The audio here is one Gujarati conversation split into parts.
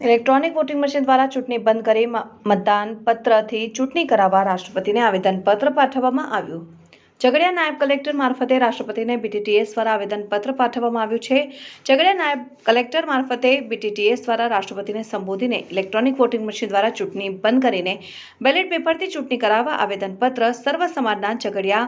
ઇલેક્ટ્રોનિક વોટિંગ મશીન દ્વારા ચૂંટણી બંધ કરી મતદાન પત્રથી ચૂંટણી કરાવવા રાષ્ટ્રપતિને આવેદનપત્ર પાઠવવામાં આવ્યું. ઝઘડિયા નાયબ કલેક્ટર મારફતે રાષ્ટ્રપતિને બીટીટીએસ દ્વારા આવેદનપત્ર પાઠવવામાં આવ્યું છે. ઝઘડિયા નાયબ કલેક્ટર મારફતે બીટીટીએસ દ્વારા રાષ્ટ્રપતિને સંબોધીને ઇલેક્ટ્રોનિક વોટિંગ મશીન દ્વારા ચૂંટણી બંધ કરીને બેલેટ પેપરથી ચૂંટણી કરાવવા આવેદનપત્ર સર્વ સમાજના ઝઘડિયા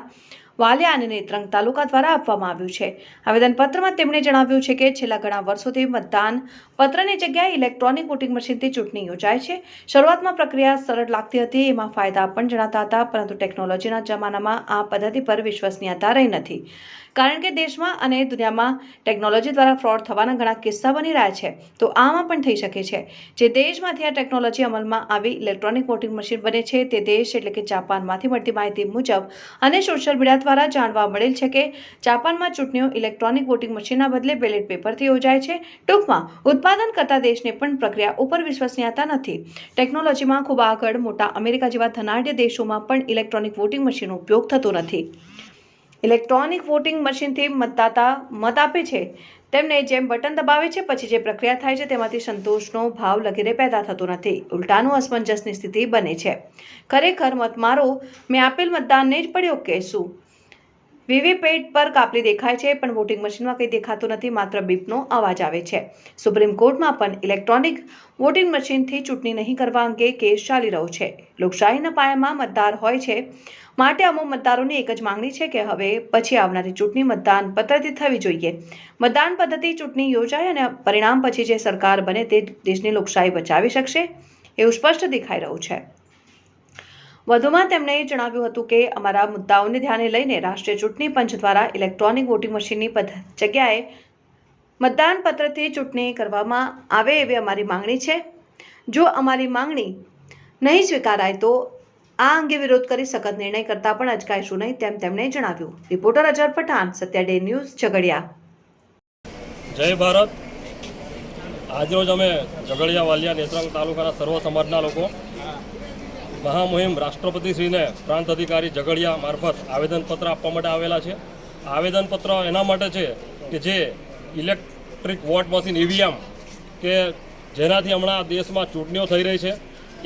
વાલિયા અને નેત્રંગ તાલુકા દ્વારા આપવામાં આવ્યું છે. આવેદનપત્રમાં તેમણે જણાવ્યું છે કે છેલ્લા ઘણા વર્ષોથી મતદાન પત્રની જગ્યાએ ઇલેક્ટ્રોનિક વોટિંગ મશીનથી ચૂંટણી યોજાય છે. શરૂઆતમાં પ્રક્રિયા સરળ લાગતી હતી, એમાં ફાયદા પણ જણાતા હતા, પરંતુ ટેકનોલોજીના જમાનામાં આ પદ્ધતિ પર વિશ્વસનીયતા રહી નથી. કારણ કે દેશમાં અને દુનિયામાં ટેકનોલોજી દ્વારા ફ્રોડ થવાના ઘણા કિસ્સા બની રહ્યા છે, તો આમાં પણ થઈ શકે છે. જે દેશમાંથી આ ટેકનોલોજી અમલમાં આવી ઇલેક્ટ્રોનિક વોટિંગ મશીન બને છે, તે દેશ એટલે કે જાપાનમાંથી મળતી માહિતી મુજબ અને સોશિયલ મીડિયા દ્વારા જાણવા મળેલ છે કે જાપાનમાં ચૂંટણીઓ ઇલેક્ટ્રોનિક વોટિંગ મશીનના બદલે બેલેટ પેપરથી યોજાય છે. ટૂંકમાં, ઉત્પાદન કરતા દેશને પણ પ્રક્રિયા ઉપર વિશ્વસનીયતા નથી. ટેકનોલોજીમાં ખૂબ આગળ મોટા અમેરિકા જેવા ધનાઢ્ય દેશોમાં પણ ઇલેક્ટ્રોનિક વોટિંગ મશીનનો ઉપયોગ થતો નથી. ઇલેક્ટ્રોનિક વોટિંગ મશીનથી મતદાતા મત આપે છે. તેમને જેમ બટન દબાવે છે, પછી જે પ્રક્રિયા થાય છે, તેમાંથી સંતોષનો ભાવ લગીરે પેદા થતો નથી. ઉલટાનું અસમંજસની સ્થિતિ બને છે. ખરેખર મત મારો મેં આપેલ મતદાનને જ પડ્યો કે શું? વીવીપેટ પર કાપલી દેખાય છે, પણ વોટિંગ મશીનમાં કંઈ દેખાતું નથી, માત્ર બીપનો અવાજ આવે છે. સુપ્રીમ કોર્ટમાં પણ ઇલેક્ટ્રોનિક વોટિંગ મશીનથી ચૂંટણી નહીં કરવા અંગે કેસ ચાલી રહ્યો છે. લોકશાહીના પાયામાં મતદાર હોય છે, માટે અમુક મતદારોની એક જ માંગણી છે કે હવે પછી આવનારી ચૂંટણી મતદાન પદ્ધતિ થવી જોઈએ. મતદાન પદ્ધતિ ચૂંટણી યોજાય અને પરિણામ પછી જે સરકાર બને તે દેશની લોકશાહી બચાવી શકશે, એવું સ્પષ્ટ દેખાઈ રહ્યું છે. વધુમાં તેમણે જણાવ્યું હતું કે અમારા મુદ્દાઓને ધ્યાને લઈને રાષ્ટ્રીય ચૂંટણી પંચ દ્વારા ઇલેક્ટ્રોનિક વોટિંગ મશીનની જગ્યાએ મતદાન પત્રથી ચૂંટણી કરવામાં આવે એવી અમારી માંગણી છે. જો અમારી માંગણી નહીં સ્વીકારાય તો આ અંગે વિરોધ કરી સખત નિર્ણય કરતા પણ અચકાઈશું નહીં તેમ તેમણે જણાવ્યું. Reporter Azhar Pathan, Satya day news, Jhagadia. જય ભારત. આજરોજ અમે ઝઘડિયા વાલિયા નેત્રંગ તાલુકાના સર્વ સમાજના લોકો મહામુહિમ રાષ્ટ્રપતિશ્રીને પ્રાંત અધિકારી ઝઘડિયા મારફત આવેદનપત્ર આપવા માટે આવેલા છે. આવેદનપત્ર એના માટે છે કે જે ઇલેક્ટ્રિક વોટ મશીન ઈવીએમ કે જેનાથી હમણાં દેશમાં ચૂંટણીઓ થઈ રહી છે.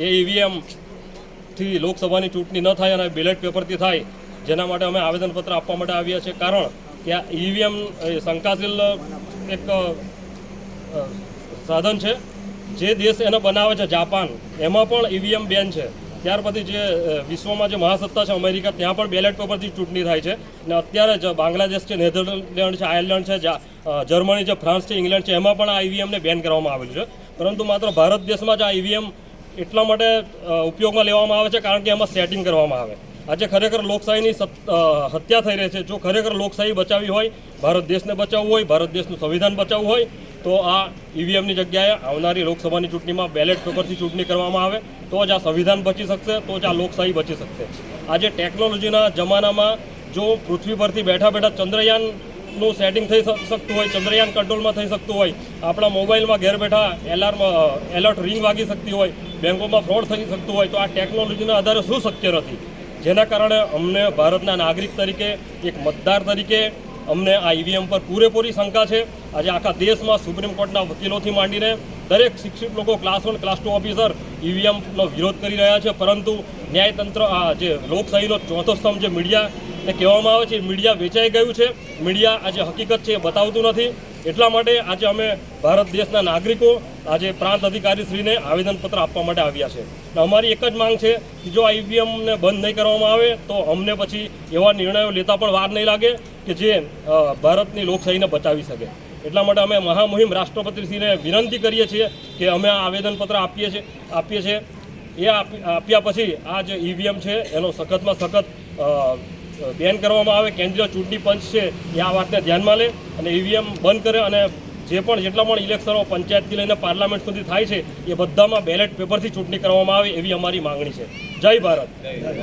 એ ઈવીએમથી લોકસભાની ચૂંટણી ન થાય અને બેલેટ પેપરથી થાય, જેના માટે અમે આવેદનપત્ર આપવા માટે આવ્યા છીએ. કારણ કે આ ઈવીએમ શંકાશીલ એક સાધન છે. જે દેશ એને બનાવે છે, જાપાન. એમાં પણ ઈવીએમ બેન છે. ત્યાર પછી જે વિશ્વમાં જે મહાસત્તા છે અમેરિકા, ત્યાં પણ બેલેટ પેપરથી ચૂંટણી થાય છે. અને અત્યારે જ બાંગ્લાદેશ છે, નેધરલેન્ડ છે, આયર્લેન્ડ છે જર્મની છે, ફ્રાન્સ છે, ઇંગ્લેન્ડ છે, એમાં પણ આ ઈવીએમને બેન કરવામાં આવેલું છે. પરંતુ માત્ર ભારત દેશમાં જ આ ઈવીએમ એટલા માટે ઉપયોગમાં લેવામાં આવે છે કારણ કે એમાં સેટિંગ કરવામાં આવે. આજે ખરેખર લોકશાહીની હત્યા થઈ રહી છે. જો ખરેખર લોકશાહી બચાવી હોય, ભારત દેશને બચાવવું હોય, ભારત દેશનું સંવિધાન બચાવવું હોય, તો આ ઈવીએમની જગ્યાએ આવનારી લોકસભાની ચૂંટણીમાં બેલેટ પેપરથી ચૂંટણી કરવામાં આવે, તો જ આ સંવિધાન બચી શકશે, તો જ આ લોકશાહી બચી શકશે. આજે ટેકનોલોજીના જમાનામાં જો પૃથ્વી પરથી બેઠા બેઠા ચંદ્રયાનનું સેટિંગ થઈ શકતું હોય, ચંદ્રયાન કંટ્રોલમાં થઈ શકતું હોય, આપણા મોબાઈલમાં ઘેર બેઠા એલાર્મ એલર્ટ રિંગ વાગી શકતી હોય, બેંકોમાં ફ્રોડ થઈ શકતું હોય, તો આ ટેકનોલોજીના આધારે શું શક્ય નથી? જેના કારણે અમને ભારતના નાગરિક તરીકે, એક મતદાર તરીકે અમને આ ઈવીએમ પર પૂરેપૂરી શંકા છે. આજે આખા દેશમાં સુપ્રીમ કોર્ટના વકીલોથી માંડીને દરેક શિક્ષિત લોકો, class one, class two officer ઈવીએમનો વિરોધ કરી રહ્યા છે. પરંતુ ન્યાયતંત્ર, આ જે લોકશાહીનો ચોથો સ્તંભ જે મીડિયાને કહેવામાં આવે છે, મીડિયા વેચાઈ ગયું છે. મીડિયા આજે હકીકત છે એ બતાવતું નથી. એટલા માટે આજે અમે ભારત દેશના નાગરિકો, આજે પ્રાંત અધિકારીશ્રીને આવેદનપત્ર આપવા માટે આવ્યા છે. અમારી એક જ માંગ છે કે જો આ ઈવીએમને બંધ નહીં કરવામાં આવે, તો અમને પછી એવા નિર્ણયો લેતા પણ વાર નહીં લાગે કે જે ભારતની લોકશાહીને બચાવી શકે. એટલા માટે અમે મહામહિમ રાષ્ટ્રપતિશ્રીને વિનંતી કરીએ છીએ કે અમે આ આવેદનપત્ર આપીએ છીએ આપીએ છીએ એ આપી- આપ્યા પછી આ જે ઈવીએમ છે, એનો સખતમાં સખત બેન કરવામાં આવે, કેન્દ્રીય ચૂંટણી પંચ છે, એ આ વાતને ધ્યાનમાં લે અને ઈવીએમ બંધ કરે અને જે પણ, જેટલા પણ ઇલેક્શનો પંચાયતથી લઈને પાર્લામેન્ટ સુધી થાય છે, એ બધામાં બેલેટ પેપરથી ચૂંટણી કરવામાં આવે એવી અમારી માંગણી છે. જય ભારત.